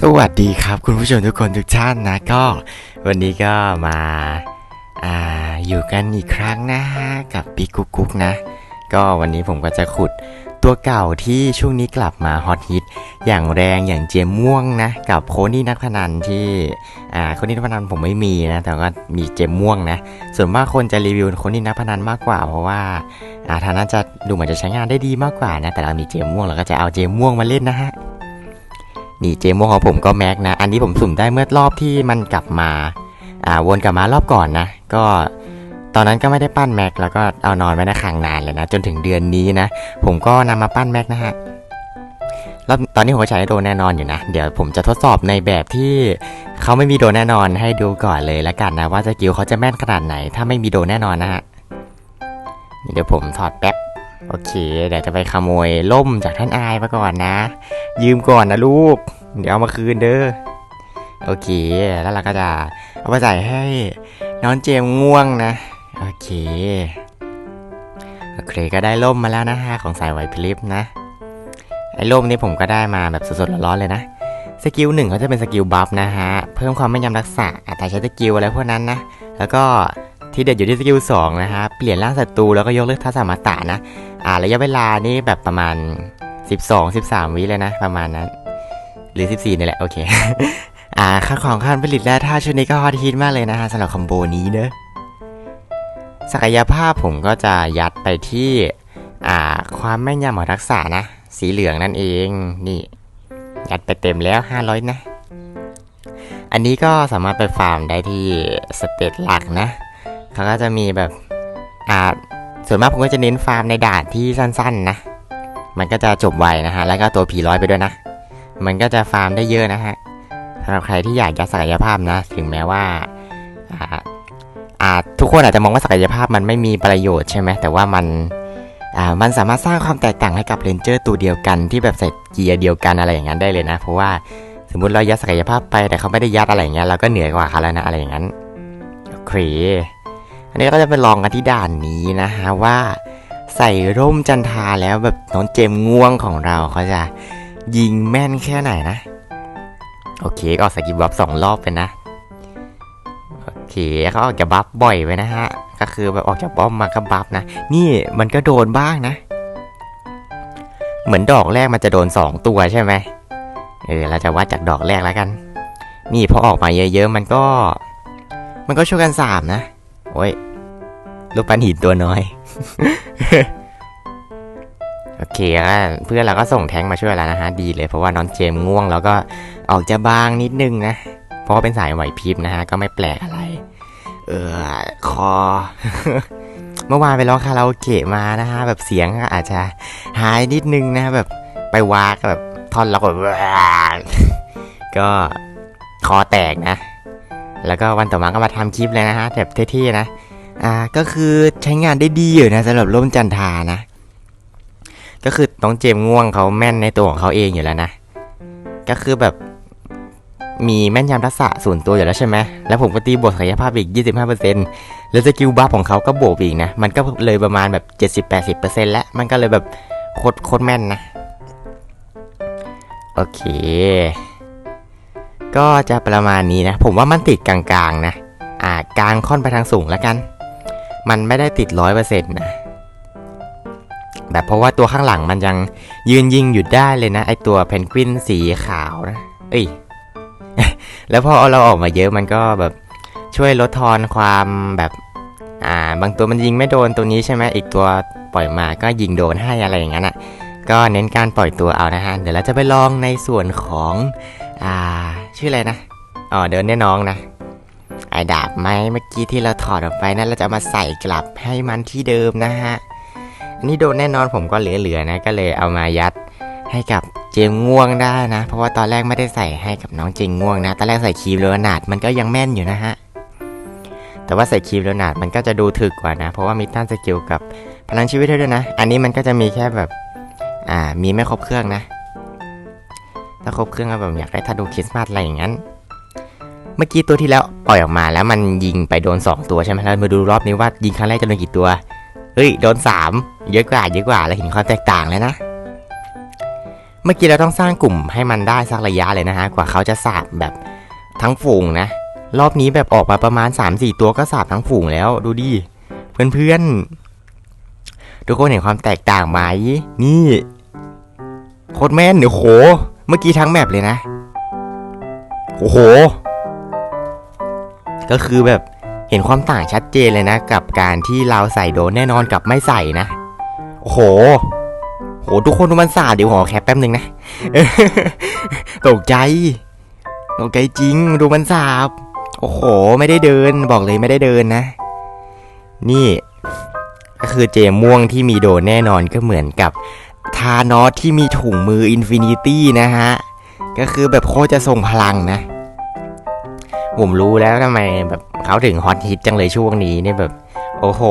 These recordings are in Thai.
สวัสดีครับคุณผู้ชมทุกคนทุกท่านนะก็ วันนี้ก็มาอ่าอยู่กันอีกครั้งนะฮะกับปีกุ๊กกุ๊กนะ ก็วันนี้ผมก็จะขุดตัวเก่าที่ช่วงนี้กลับมาฮอตฮิตอย่างแรงอย่างเจมม่วงนะ กับโคนี่นักพนันที่อ่าโคนี่นักพนันผมไม่มีนะ แต่ก็มีเจมม่วงนะส่วนมากคนจะรีวิวโคนี่นักพนันมากกว่า เพราะว่าอ่าทานั้นจะดูเหมือนจะใช้งานได้ดีมากกว่านะแต่เรามีเจมม่วงเราก็จะเอาเจมม่วงมาเล่นนะฮะ นี่เจมโมของผมก็แม็กนะ อันนี้ผมสุ่มได้เมื่อรอบที่มันกลับมา อ่าวนกลับมารอบก่อนนะ ก็ตอนนั้นก็ไม่ได้ปั้นแม็กแล้วก็เอานอนไว้ในคลังนานเลยนะ จนถึงเดือนนี้นะ ผมก็นำมาปั้นแม็กนะฮะรอบตอนนี้ผมก็ใช้โดนแน่นอนอยู่นะ เดี๋ยวผมจะทดสอบในแบบที่เขาไม่มีโดนแน่นอนให้ดูก่อนเลยละกันนะ ว่าสกิลเขาจะแม่นขนาดไหน ถ้าไม่มีโดนแน่นอนนะฮะเดี๋ยวผมถอดแป๊บ โอเค เดี๋ยวจะไปขโมยล่มจากท่านอายมาก่อนนะ ยืมก่อนนะลูก เดี๋ยวเอามาคืนเด้อ โอเค แล้วเราก็จะเอาไปใส่ให้น้องเจมง่วงนะ โอเค โอเคก็ได้ล่มมาแล้วนะฮะของสายไหวพลิบนะ ไอ้ล่มนี้ผมก็ได้มาแบบสดๆร้อนๆเลยนะ สกิลหนึ่งเขาจะเป็นสกิลบัฟนะฮะ เพิ่มความแม่นยำรักษาอัตราใช้สกิลอะไรพวกนั้นนะ แล้วก็ ที่เด็ดอยู่ที่สกิลสองนะฮะ เปลี่ยนร่างศัตรูแล้วก็ยกเลิกทัศมาตานะ อ่าระยะเวลานี่แบบประมาณ 12 13 วิเลยนะ ประมาณนั้น หรือ 14นี่แหละ โอเค อ่าค่าของขั้นผลิตและท่าชุดนี้ก็ฮอตฮิตมากเลยนะฮะสำหรับคอมโบนี้เนอะศักยภาพผมก็จะยัดไปที่ อ่า ความแม่นยำของทักษะนะ สีเหลืองนั่นเอง นี่ ยัดไปเต็มแล้ว 500 นะ อันนี้ก็สามารถไปฟาร์มได้ที่สเตตหลักนะ เขาก็จะมีแบบอ่าส่วนมากผมก็จะเน้นฟาร์มในด่านที่สั้น ๆ นะ มันก็จะจบไวนะฮะ แล้วก็ตัวผีร้อยไปด้วยนะ มันก็จะฟาร์มได้เยอะนะฮะสำหรับใครที่อยากยัดศักยภาพนะ ถึงแม้ว่าอ่าอ่าทุกคนอาจจะมองว่าศักยภาพมันไม่มีประโยชน์ใช่ไหม แต่ว่ามันอ่ามันสามารถสร้างความแตกต่างให้กับเรนเจอร์ตัวเดียวกันที่แบบใส่เกียร์เดียวกันอะไรอย่างนั้นได้เลยนะ เพราะว่าสมมติเรายัดศักยภาพไปแต่เขาไม่ได้ยัดอะไรอย่างเงี้ยเราก็เหนือกว่าเขาแล้วนะอะไรอย่างนั้นโอเค อันนี้ก็จะไปลองกันที่ด่านนี้นะฮะว่าใส่ร่มจันทาแล้วแบบน้องเจมง่วงของเราเขาจะยิงแม่นแค่ไหนนะ โอเคก็ออกสกิลบัฟสองรอบไปนะ โอเคเขาออกจากบัฟบ่อยไปนะฮะ ก็คือแบบออกจากบอมมาก็บัฟนะ นี่มันก็โดนบ้างนะ เหมือนดอกแรกมันจะโดนสองตัวใช่ไหมเออเราจะวัดจากดอกแรกแล้วกัน นี่พอออกมาเยอะๆมันก็ มันก็ช่วยกันสามนะ โอ้ย ลูกปั้นหินตัวน้อย โอเคเพื่อนเราก็ส่งแท้งมาช่วยแล้วนะฮะ ดีเลยเพราะว่าน้องเจมง่วง แล้วก็ออกจะบางนิดนึงนะ เพราะเป็นสายไหวพริบนะฮะ ก็ไม่แปลกอะไร เออ คอ เมื่อวานไปร้องคาราโอเกะมานะฮะ แบบเสียงอาจจะหายนิดนึงนะแบบไปวากแบบท่อนแล้วก็ก็คอแตกนะ แล้วก็วันต่อมาก็มาทำคลิปเลยนะฮะแบบเท่ๆนะอ่าก็คือใช้งานได้ดีอยู่นะสำหรับร่มจันทานะ ก็คือน้องเจมง่วงเขาแม่นในตัวของเขาเองอยู่แล้วนะ ก็คือแบบมีแม่นยำทักษะส่วนตัวอยู่แล้วใช่ไหม แล้วผมก็ตีบวกศักยภาพอีก 25%แล้วสกิลบัฟของเขาก็บวกอีกนะ มันก็เลยประมาณแบบ 70-80%แล้ว มันก็เลยแบบโคตรโคตรแม่นนะ โอเค ก็จะประมาณนี้นะ ผมว่ามันติดกลางๆนะอ่ากลางค่อนไปทางสูงแล้วกัน มันไม่ได้ติดร้อยเปอร์เซ็นต์นะแบบเพราะว่าตัวข้างหลังมันยังยืนยิงอยู่ได้เลยนะ ไอตัวเพนกวินสีขาวนะ เอ้ย แล้วพอเราออกมาเยอะมันก็แบบช่วยลดทอนความแบบอ่าบางตัวมันยิงไม่โดนตัวนี้ใช่ไหมอีกตัวปล่อยมาก็ยิงโดนให้อะไรอย่างนั้นอะก็เน้นการปล่อยตัวเอานะฮะ เดี๋ยวเราจะไปลองในส่วนของอ่า ชื่ออะไรนะอ๋อเดินแน่น้องนะ ไอ้ดาบไหมเมื่อกี้ที่เราถอดออกไปนั้นเราจะามาใส่กลับให้มันที่เดิมนะฮะอันนี้โดนแน่นอนผมก็เหลือๆนะก็เลยเอามายัดให้กับเจมง่วงได้นะ เพราะว่าตอนแรกไม่ได้ใส่ให้กับน้องเจมง่วงนะตอนแรกใส่ครีมเลอนาดมันก็ยังแม่นอยู่นะฮะแต่ว่าใส่ครีมเลอนาดมันก็จะดูถึกกว่านะ เพราะว่ามีต้านสกิลกับพลังชีวิตด้วยนะ อันนี้มันก็จะมีแค่แบบอ่ามีไม่ครบเครื่องนะ ถ้าครบเครื่องก็แบบอยากได้ถ้าดูคริสต์มาสอะไรอย่างนั้น เมื่อกี้ตัวที่แล้วปล่อยออกมาแล้วมันยิงไปโดน 2 ตัวใช่ไหมแล้วมาดูรอบนี้ว่ายิงครั้งแรกจะโดนกี่ตัว เฮ้ยโดน 3 เยอะกว่าเยอะกว่าแล้วเห็นความแตกต่างเลยนะ เมื่อกี้เราต้องสร้างกลุ่มให้มันได้สักระยะเลยนะฮะกว่าเขาจะสาบแบบทั้งฝูงนะ รอบนี้แบบออกมาประมาณ 3-4 ตัวก็สาบทั้งฝูงแล้วดูดิเพื่อนๆทุกคนเห็นความแตกต่างไหมนี่โคตรแม่นโอ้โห เมื่อกี้ทั้งแมปเลยนะ โอ้โห ก็คือแบบเห็นความต่างชัดเจนเลยนะ กับการที่เราใส่โดนแน่นอนกับไม่ใส่นะ โอ้โห โหทุกคนดูมันสาดเดี๋ยวขอแคปแป๊บหนึ่งนะ ตกใจตกใจจริงดูมันสาบ โอ้โห ไม่ได้เดินบอกเลยไม่ได้เดินนะ นี่ ก็คือเจม่วงที่มีโดนแน่นอนก็เหมือนกับ ทานอสที่มีถุงมืออินฟินิตี้นะฮะ ก็คือแบบโคจะทรงพลังนะ ผมรู้แล้วทำไมแบบเขาถึงฮอตฮิตจังเลยช่วงนี้เนี่ยแบบ โอ้โห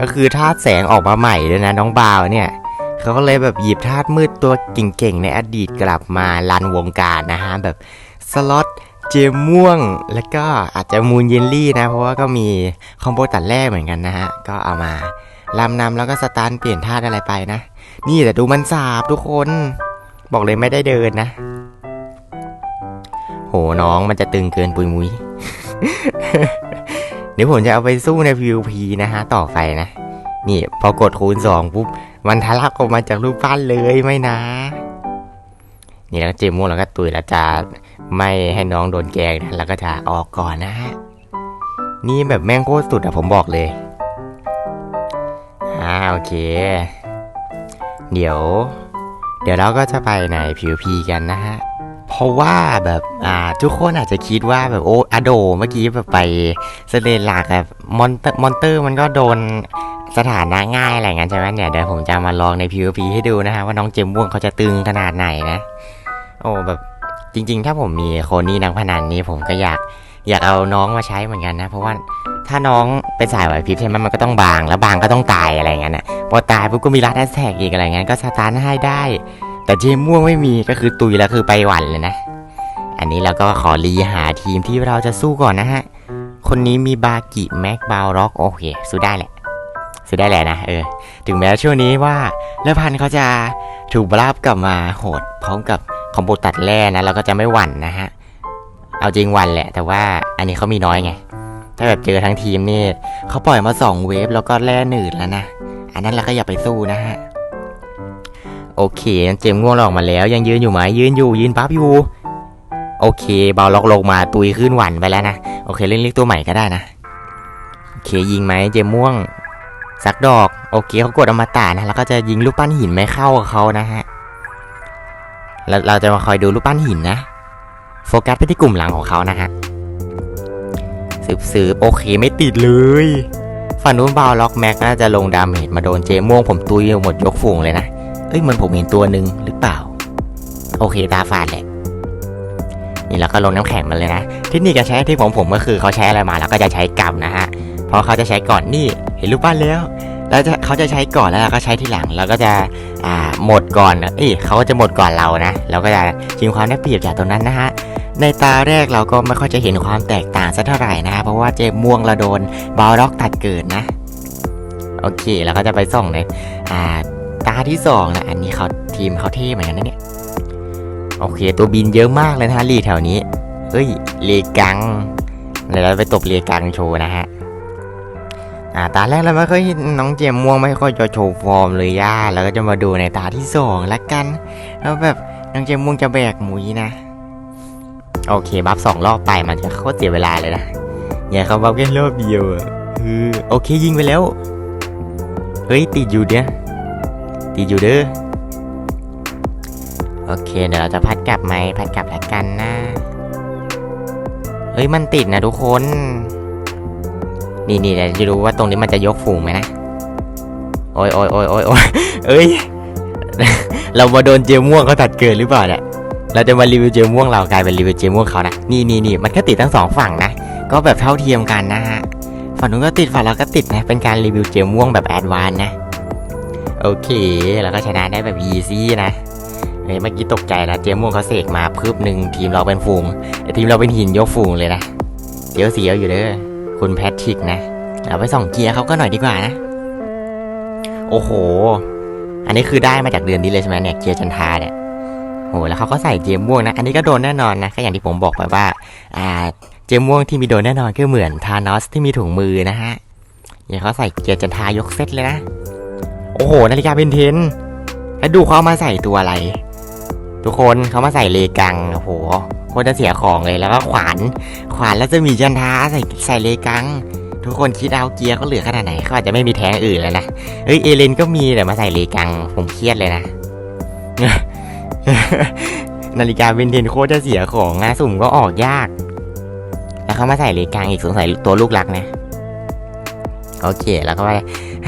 ก็คือธาตุแสงออกมาใหม่ด้วยนะน้องบาวเนี่ยเขาก็เลยแบบหยิบธาตุมืดตัวเก่งๆ ในอดีตกลับมาลันวงการนะฮะ แบบสล็อตเจมม่วง แล้วก็อาจจะมูนเยลลี่นะ เพราะว่าก็มีคอมโบตัดแรกเหมือนกันนะฮะ ก็เอามาลำนำแล้วก็สตาร์ทเปลี่ยนธาตุอะไรไปนะ นี่แต่ดูมันสาบทุกคน บอกเลยไม่ได้เดินนะ โหน้องมันจะตึงเกินปุยมุยเดี๋ยวผมจะเอาไปสู้ใน PVP นะฮะ ต่อไปนะ นี่พอกดคูณสองปุ๊บ มันทะลักออกมาจากรูปปั้นเลยไม่นะ นี่แล้วเจมม่วงแล้วก็ตุยแล้วจะไม่ให้น้องโดนแกงนะแล้วก็จะออกก่อนนะฮะ นี่แบบแม่งโคตรสุดอะผมบอกเลย อ่าโอเค เดี๋ยว เดี๋ยวเราก็จะไปใน PVP กันนะฮะ เพราะว่าแบบอ่าทุกคนอาจจะคิดว่าแบบโอ้อโด เมื่อกี้แบบไปสเลนหลักแบบมอนเตอร์มอนเตอร์มันก็โดนสถานะง่ายอะไรงั้นใช่ไหมเนี่ยเดี๋ยวผมจะมาลองใน PVP ให้ดูนะฮะว่าน้องเจมม่วงเขาจะตึงขนาดไหนนะ โอ้แบบจริง ๆ ถ้าผมมีโคนนี้นักพนันนี้ผมก็อยาก อยากเอาน้องมาใช้เหมือนกันนะ เพราะว่าถ้าน้องเป็นสายไหวพริบใช่ไหมมันก็ต้องบางแล้วบางก็ต้องตายอะไรอย่างนั้นนะพอตายปุ๊บก็มีรัดแอสแท็กอีกอะไรอย่างนั้นก็สตาร์ทให้ได้ แต่เจมม่วงไม่มีก็คือตุยแล้วคือไปหวันเลยนะ อันนี้เราก็ขอรีหาทีมที่เราจะสู้ก่อนนะฮะ คนนี้มีบากิแม็กบาวร็อกโอเคสู้ได้แหละสู้ได้แหละนะเออถึงแม้ช่วงนี้ว่าแล้วพันเขาจะถูกบราบกลับมาโหดพร้อมกับคอมโบตัดแร่นะเราก็จะไม่หวั่นนะฮะ เอาจริงวันแหละ แต่ว่าอันนี้เขามีน้อยไง ถ้าแบบเจอทั้งทีมนี่เขาปล่อยมาสองเวฟแล้วก็แร่หนืดแล้วนะ อันนั้นเราก็อย่าไปสู้นะฮะ โอเคเจมง่วงออกมาแล้ว ยังยืนอยู่ไหมยืนอยู่ยืนปั๊บอยู่ โอเค เบาล็อกลงมาตุยขึ้นหวันไปแล้วนะ โอเคเล่นเรียกตัวใหม่ก็ได้นะ โอเคยิงไหมเจมม่วงสักดอก โอเคเขากดอมตะนะแล้วก็จะยิงลูกปั้นหินไม่เข้ากับเขานะฮะแล้วเราจะมาคอยดูลูกปั้นหินนะ โฟกัสไปที่กลุ่มหลังของเขานะฮะสืบสืบโอเคไม่ติดเลยฝั่งนู้นบาล็อกแม็กน่าจะลงดาเมจมาโดนเจม่วงผมตุยหมดยกฝูงเลยนะ เอ้ยมันผมเห็นตัวหนึ่งหรือเปล่า โอเคตาฝาดแหละ นี่เราก็ลงน้ำแข็งมาเลยนะเทคนิคการใช้ที่ผมผมก็คือเขาใช้อะไรมาแล้วก็จะใช้กลับนะฮะเพราะเขาจะใช้ก่อนนี่เห็นรูปปั้นแล้ว แล้วจะเขาจะใช้ก่อนแล้วเราก็ใช้ที่หลังเราก็จะอ่าหมดก่อนเอ้ยเขาก็จะหมดก่อนเรานะเราก็จะชิงความได้เปรียบจากตรงนั้นนะฮะ ในตาแรกเราก็ไม่ค่อยจะเห็นความแตกต่างสักเท่าไหร่นะเพราะว่าเจมม่วงเราโดนบอลล็อกตัดเกิดนะ โอเคเราก็จะไปส่องในอ่าตาที่สองนะอันนี้เขาทีมเขาเท่เหมือนกันนะเนี่ยโอเค ตัวบินเยอะมากเลยนะฮะลีแถวนี้เฮ้ยเลกังเดี๋ยวเราไปตบเลกังโชว์นะฮะอ่าตาแรกเราไม่ค่อยนน้องเจมม่วงไม่ค่อยจะโชว์ฟอร์มเลยย่าแล้วก็จะมาดูในตาที่สองละกันแล้วแบบน้องเจมม่วงจะแบกหมุยนะ โอเคบัฟสองรอบไปมันจะโคตรเสียเวลาเลยนะอย่าเขาบัฟแค่รอบเดียวอะเอโอเคยิงไปแล้ว เฮ้ยติดอยู่เนี่ยติดอยู่เด้อโอเคเดี๋ยวเราจะพัดกลับไหมพัดกลับแล้วกันนะเฮ้ยมันติดนะทุกคน นี่นี่เดี๋ยวจะรู้ว่าตรงนี้มันจะยกฝูงไหมนะโอ้ยโอ้ยโอ้ยโอ้ยโอ้ยเอ้ยเรามาโดนเจมม่วงเขาตัดเกินหรือเปล่าเนี่ย เราจะมารีวิวเจมม่วงเรากลายเป็นรีวิวเจมม่วงเขานะนี่นี่นี่มันก็ติดทั้งสองฝั่งนะ ก็แบบเท่าเทียมกันนะฮะฝั่งนู้นก็ติดฝั่งเราก็ติดนะ เป็นการรีวิวเจมม่วงแบบแอดวานนะ โอเคแล้วก็ชนะได้แบบอีซี่นะเฮ้ยเมื่อกี้ตกใจแล้วเจมม่วงเขาเสกมาพึบหนึ่งทีมเราเป็นฝูงแต่ทีมเราเป็นหินยกฝูงเลยนะเดี๋ยวเสียวอยู่เด้อคุณแพทริกนะเราไปส่องเกียร์เขาก็หน่อยดีกว่านะ โอ้โห อันนี้คือได้มาจากเดือนนี้เลยใช่ไหมเนี่ยเกียร์จันทาเนี่ย โหแล้วเขาก็ใส่เจมม่วงนะ อันนี้ก็โดนแน่นอนนะก็อย่างที่ผมบอกไปว่าอ่าเจมม่วงที่มีโดนแน่นอนก็เหมือนทานอสที่มีถุงมือนะฮะอย่างเขาใส่เกียร์จันทายกเซตเลยนะ โอ้โห นาฬิกาเบนเทน แล้วดูเขามาใส่ตัวอะไร ทุกคนเขามาใส่เลกัง โอ้โหโคตรจะเสียของเลย แล้วก็ขวาน ขวานแล้วจะมีจันทาใส่ใส่เลกัง ทุกคนคิดเอาเกียร์เขาเหลือขนาดไหนเขาอาจจะไม่มีแทงอื่นแล้วนะ เอ้ย เอเลนก็มีแต่มาใส่เลกัง ผมเครียดเลยนะ นาฬิกาเบนเทนโคตรจะเสียของนะสุ่มก็ออกยาก แล้วเขามาใส่เลกังอีกสงสัยตัวลูกรักนะ โอเค แล้วก็ไป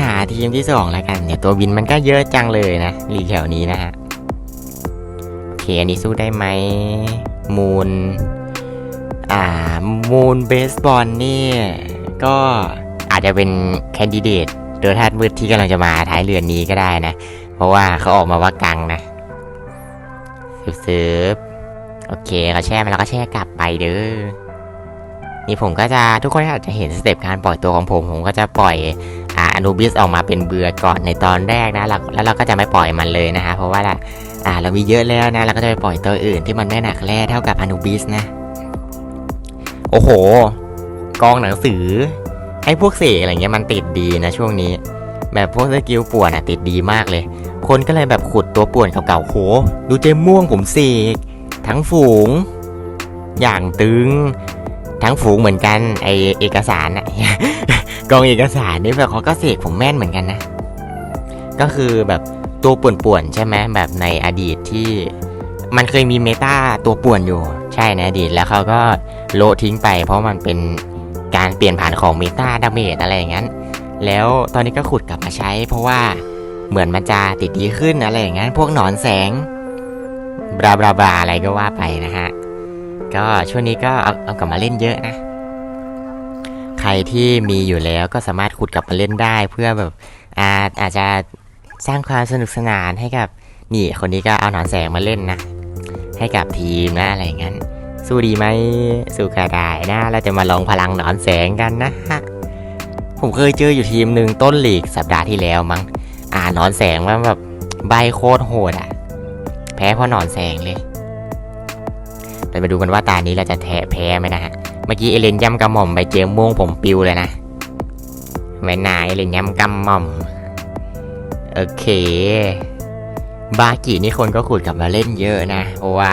หาทีมที่สองแล้วกันเนี่ยตัวบินมันก็เยอะจังเลยนะลีแถวนี้นะฮะโอเคอันนี้สู้ได้ไหมมูนอ่า มูนเบสบอลนี่ก็อาจจะเป็นแคนดิเดตโดยธาตุมืดที่กำลังจะมาท้ายเรือนนี้ก็ได้นะ เพราะว่าเขาออกมาว่ากังนะ สืบโอเคเขาแช่มาแล้วก็แช่กลับไปเด้อ นี่ผมก็จะทุกคนอาจจะเห็นสเต็ปการปล่อยตัวของผม ผมก็จะปล่อยอ่าอนูบิสออกมาเป็นเบือก่อนในตอนแรกนะแล้วแล้วเราก็จะไม่ปล่อยมันเลยนะฮะ เพราะว่าอ่าเรามีเยอะแล้วนะ เราก็จะไปปล่อยตัวอื่นที่มันไม่หนักแร่เท่ากับอนูบิสนะ โอ้โห กองหนังสือ ไอ้พวกเสกอะไรเงี้ยมันติดดีนะช่วงนี้ แบบพวกสกิลป่วนอะติดดีมากเลย คนก็เลยแบบขุดตัวป่วนเก่าๆโห ดูเจมม่วงผมเสกทั้งฝูง อย่างตึง ทั้งฝูงเหมือนกันไอเอกสารอะกองเอกสารนี่แบบเขาก็เสกผมแม่นเหมือนกันนะ ก็คือแบบตัวป่วนๆใช่ไหมแบบในอดีตที่มันเคยมีเมตาตัวป่วนอยู่ ใช่ในอดีตแล้วเขาก็โลทิ้งไป เพราะมันเป็นการเปลี่ยนผ่านของเมตาดาเมจอะไรอย่างนั้น แล้วตอนนี้ก็ขุดกลับมาใช้เพราะว่า เหมือนมันจะติดดีขึ้นอะไรอย่างนั้นพวกหนอนแสงบราบราบราอะไรก็ว่าไปนะฮะ ก็ช่วงนี้ก็เอาเอากลับมาเล่นเยอะนะ ใครที่มีอยู่แล้วก็สามารถขุดกลับมาเล่นได้ เพื่อแบบอาอาจจะสร้างความสนุกสนานให้กับนี่คนนี้ก็เอาหนอนแสงมาเล่นนะ ให้กับทีมนะอะไรอย่างนั้น สู้ดีไหมสู้ก็ได้นะเราจะมาลองพลังหนอนแสงกันนะฮะผมเคยเจออยู่ทีมหนึ่งต้นหลีกสัปดาห์ที่แล้วมั้ง อ่าหนอนแสงมันแบบใบโคตรโหดอะ แพ้เพราะหนอนแสงเลยแต่มาดูกันว่าตานี้เราจะแท้แพ้ไหมนะฮะ เมื่อกี้เอเลนย่ำกระหม่อมไปเจอม่วงผมปิวเลยนะไม่นายเอเลนย่ำกำหม่อม โอเค บากินี่คนก็ขุดกลับมาเล่นเยอะนะ เพราะว่า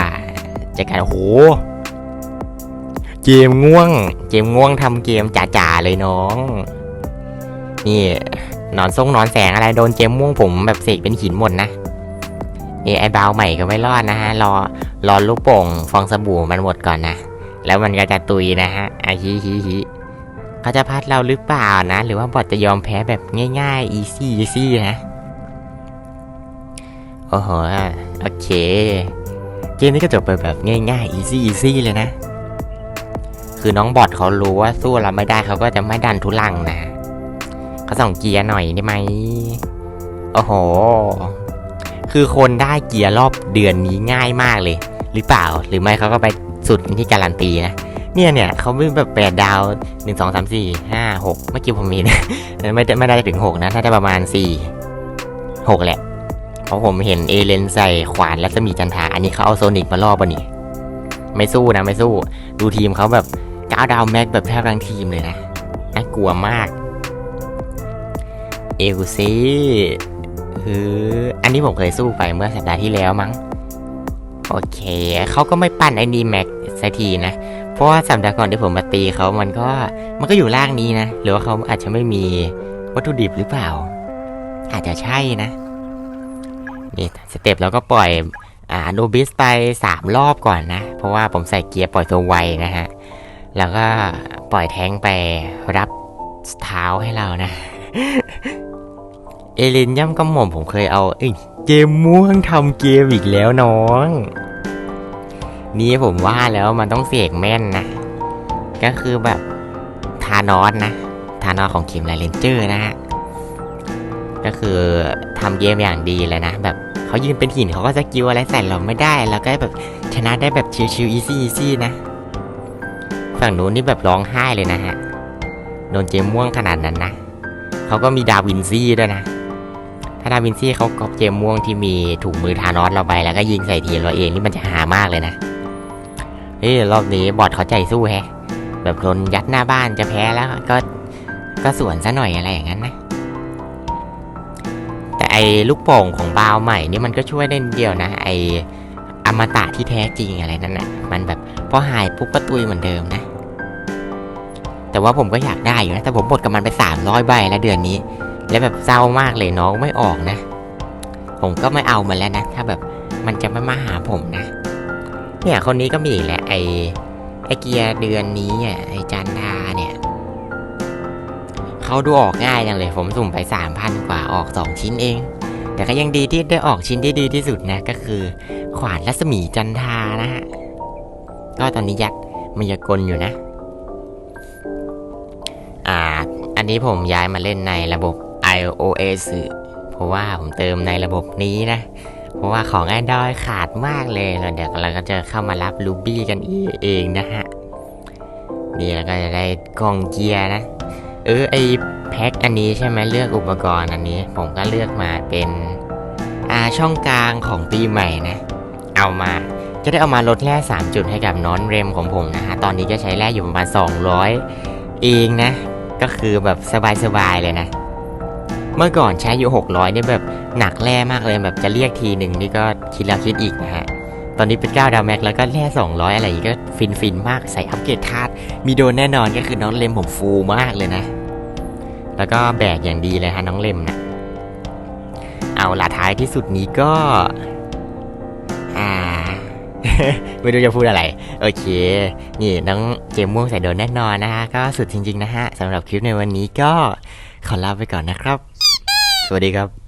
จะการโอ้โห เกมง่วง เกมง่วงทำเกมจ๋าๆเลยน้อง นี่ นอนทรงนอนแสงอะไรโดนเจมม่วงผมแบบเสกเป็นหินหมดนะนี่ไอ้บาวใหม่ก็ไม่รอดนะฮะ รอรอลูกโป่งฟองสบู่มันหมดก่อนนะ แล้วมันก็จะตุยนะฮะอาฮิฮิฮิเขาจะพัดเราหรือเปล่านะ หรือว่าบอทจะยอมแพ้แบบง่ายๆ อีซี่อีซี่นะ โอ้โห โอเค เกมนี้ก็จบไปแบบง่ายๆ อีซี่อีซี่เลยนะ คือน้องบอทเขารู้ว่าสู้เราไม่ได้เขาก็จะไม่ดันทุลังนะ เขาส่องเกียร์หน่อยได้ไหม โอ้โห คือคนได้เกียร์รอบเดือนนี้ง่ายมากเลย หรือเปล่า หรือไม่เขาก็ไปสุดที่การันตีนะ เนี่ยเนี่ยเขาไม่แบบแปดดาวหนึ่งสองสามสี่ห้าหกเมื่อกี้ผมมีนะไม่ได้ไม่ได้ถึงหกนะ ถ้าจะประมาณสี่หกแหละ เพราะผมเห็นเอเลนใส่ขวานและจะมีจันทาอันนี้เขาเอาโซนิกมาล่อปะนี่ไม่สู้นะไม่สู้ ดูทีมเขาแบบก้าวดาวแม็กแบบแทบทั้งทีมเลยนะน่ากลัวมาก เอลซีคืออันนี้ผมเคยสู้ไปเมื่อสัปดาห์ที่แล้วมั้ง โอเค เขาก็ไม่ปั้นไอ้นีแม็กสักทีนะ เพราะว่าสัปดาห์ก่อนที่ผมมาตีเขามันก็มันก็อยู่ล่างนี้นะ หรือว่าเขาอาจจะไม่มีวัตถุดิบหรือเปล่า อาจจะใช่นะ นี่สเต็ปเราก็ปล่อยอ่าโนบิสไปสามรอบก่อนนะ เพราะว่าผมใส่เกียร์ปล่อยตัวไวนะฮะ แล้วก็ปล่อยแท้งไปรับเท้าให้เรานะ เอเลนย่ำกำหม่อมผมเคยเอาเอ้ยเกมม่วงทำเกมอีกแล้วน้อง นี่ผมว่าแล้วมันต้องเสกแม่นนะ ก็คือแบบทานอสนะ ทานอสของคิมไลเลนเจอร์นะฮะ ก็คือทำเกมอย่างดีเลยนะ แบบเขายืนเป็นหินเขาก็สกิลอะไรใส่เราไม่ได้ แล้วก็แบบชนะได้แบบชิวๆอีซี่อีซี่นะ ฝั่งนู้นนี่แบบร้องไห้เลยนะฮะ โดนเจมม่วงขนาดนั้นนะ เขาก็มีดาวินซี่ด้วยนะ ถ้าดาวินซี่เขาก๊อปเจมม่วงที่มีถุงมือทานอสเราไปแล้วก็ยิงใส่ทีเราเองนี่มันจะหามากเลยนะเฮ้ยรอบนี้บอทเขาใจสู้แฮะ แบบโดนยัดหน้าบ้านจะแพ้แล้วก็ก็สวนซะหน่อยอะไรอย่างนั้นนะ แต่ไอ้ลูกโป่งของบาวใหม่นี่มันก็ช่วยได้เดียวนะ ไอ้อมตะที่แท้จริงอะไรนั่นนะมันแบบพอหายปุ๊บก็ตุยเหมือนเดิมนะ แต่ว่าผมก็อยากได้อยู่นะ แต่ผมหมดกับมันไป 300 ใบแล้วเดือนนี้ แล้วแบบเศร้ามากเลยน้องไม่ออกนะ ผมก็ไม่เอามันแล้วนะ ถ้าแบบมันจะไม่มาหาผมนะ เนี่ยคนนี้ก็มีอีแหละไอไอเกียร์เดือนนี้อะไอจันทาเนี่ยเขาดูออกง่ายจังเลย ผมสุ่มไปสามพันกว่าออกสองชิ้นเอง แต่ก็ยังดีที่ได้ออกชิ้นที่ดีที่สุดนะ ก็คือ ขวานรัศมีจันทานะฮะ ก็ตอนนี้ยัดมายากลอยู่นะ อ่า อันนี้ผมย้ายมาเล่นในระบบ iOS เพราะว่าผมเติมในระบบนี้นะ เพราะว่าของ Android ขาดมากเลยแล้วเดี๋ยวเราก็จะเข้ามารับ Ruby กันเองนะฮะ นี่แล้วก็จะได้กล่องเกียร์นะ เออไอแพ็คอันนี้ใช่ไหมเลือกอุปกรณ์อันนี้ ผมก็เลือกมาเป็นอ่าช่องกลางของปีใหม่นะ เอามาจะได้เอามาลดแร่3จุดให้กับน้อนเรมของผมนะฮะ ตอนนี้ก็ใช้แร่อยู่ประมาณ 200 เองนะ ก็คือแบบสบายๆเลยนะ เมื่อก่อนใช้อยู่ 600เนี่ยแบบหนักแร่มากเลยแบบจะเรียกทีหนึ่งนี่ก็คิดแล้วคิดอีกนะฮะ ตอนนี้เป็น 9 ดาวแม็กแล้วก็แร่ 200 อะไรอย่างงี้ก็ฟินฟินๆมากใส่อัปเกรดธาตุมีโดนแน่นอนก็คือน้องเลมผมฟูมากเลยนะ แล้วก็แบกอย่างดีเลยฮะน้องเลมนะเอาละท้ายที่สุดนี้ก็ ไม่รู้จะพูดอะไร โอเค นี่น้องเจมม่วงใส่โดนแน่นอนนะฮะ ก็สุดจริง ๆ นะฮะสำหรับคลิปในวันนี้ก็ขอลาไปก่อนนะครับ สวัสดีครับ